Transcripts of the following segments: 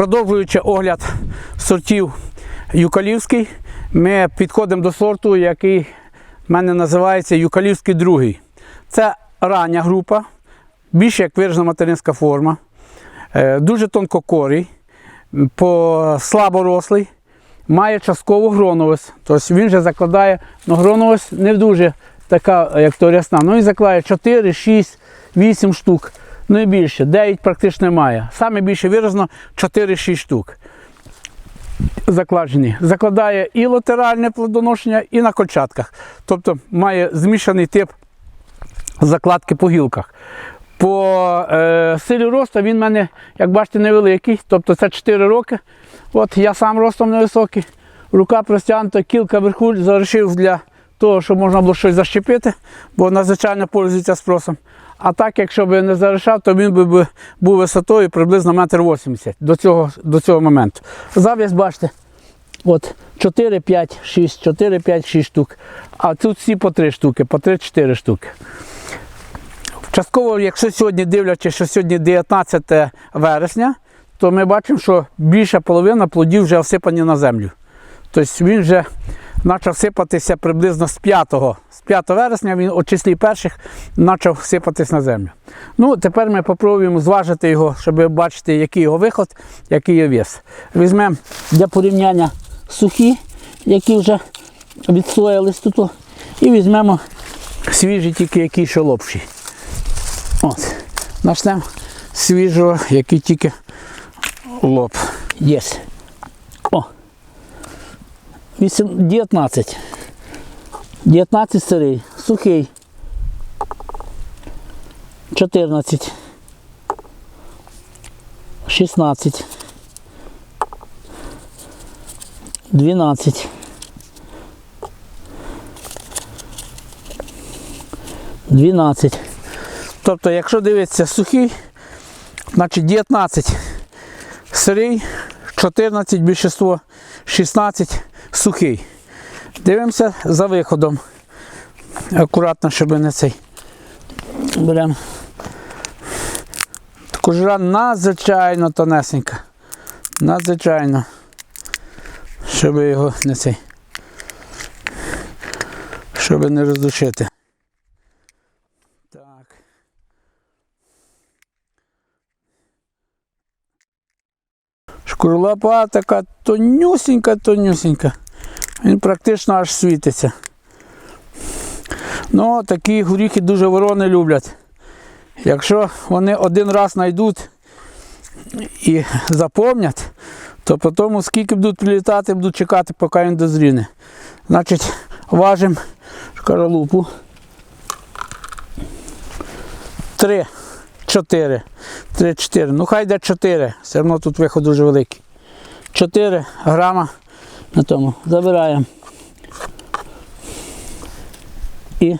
Продовжуючи огляд сортів Юкалівський, ми підходимо до сорту, який в мене називається Юкалівський другий. Це рання група, більше як виражена материнська форма, е, дуже тонкокорий, слаборослий, має частково гроновость. Тобто він вже закладає, ну гроновость не дуже така, як то рясна. Ну він закладає 4, 6, 8 штук. Ну і більше, 9 практично немає. Саме більше виразно 4-6 штук закладені. Закладає і латеральне плодоношення, і на кольчатках. Тобто має змішаний тип закладки по гілках. По е, силі росту він в мене, як бачите, невеликий. Тобто це 4 роки. От я сам ростом невисокий. Рука простягнута, кілка вверху залишив для того, щоб можна було щось защепити, бо надзвичайно пользується спросом. А так, якщо б не залишав, то він би був висотою приблизно метр 80 до цього, до цього моменту. Зав'язь, бачите, от 4, 5, 6, 4, 5, 6 штук. А тут всі по 3 штуки, по 3-4 штуки. Частково, якщо сьогодні дивлячись, що сьогодні 19 вересня, то ми бачимо, що більша половина плодів вже всипані на землю. Тобто він вже почав сипатися приблизно з 5, з 5 вересня, він у числі перших почав сипатись на землю. Ну, тепер ми спробуємо зважити його, щоб бачити, який його виход, який є вес. Візьмемо для порівняння сухі, які вже відстоялись тут, і візьмемо свіжі, тільки які ще лопші. От. Почнемо з свіжого, який тільки лоб. Є. О. 8, 19. 19 сирий. Сухий. 14. 16. 12. 12. Тобто, якщо дивитися сухий, значить 19 сирий, 14 більшіство, 16 сухий. Дивимося за виходом. Акуратно, щоб не цей. Беремо. Кожура надзвичайно тонесенька. Надзвичайно. Щоб його не цей. Щоб не роздушити. Шкурлапа така тонюсінька, тонюсінька. Він практично аж світиться. Ну, такі горіхи дуже ворони люблять. Якщо вони один раз знайдуть і запомнять, то потім скільки будуть прилітати, будуть чекати, поки він дозріне. Значить, важимо шкаралупу. Три, чотири. Три, чотири. Ну хай йде чотири. Все одно тут виход дуже великий. Чотири грама на тому. Забираємо. І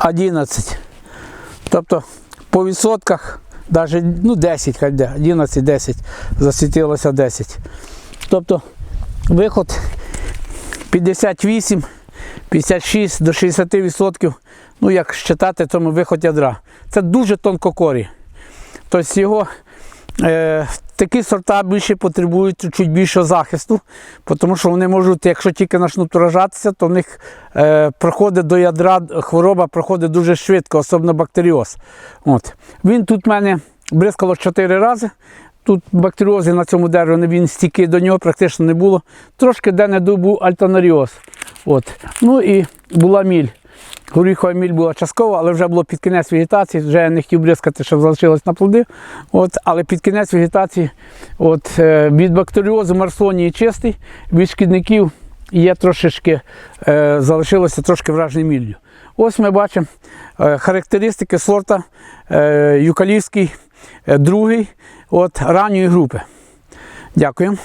11. Тобто по відсотках, навіть ну 10 хай йде, 11, 10, засвітилося 10. Тобто виход 58, 56 до 60%, ну як считати, тому виход ядра. Це дуже тонкокорі. Тобто його е, такі сорта більше потребують чуть більшого захисту, тому що вони можуть, якщо тільки почнуть вражатися, то в них е, проходить до ядра хвороба проходить дуже швидко, особливо бактеріоз. От. Він тут в мене бризкало 4 рази. Тут бактеріози на цьому дереві він стійкий до нього практично не було. Трошки де-не був альтанаріоз. От. Ну і була міль. Горіхова міль була часткова, але вже було під кінець вегетації. Вже я не хотів бризкати, щоб залишилось на плоди. От, але під кінець вегетації от, е, від бактеріозу марсонії чистий, від шкідників є трошечки, е, залишилося трошки вражений міллю. Ось ми бачимо е, характеристики сорта е, юкалівський, е, другий от, ранньої групи. Дякую.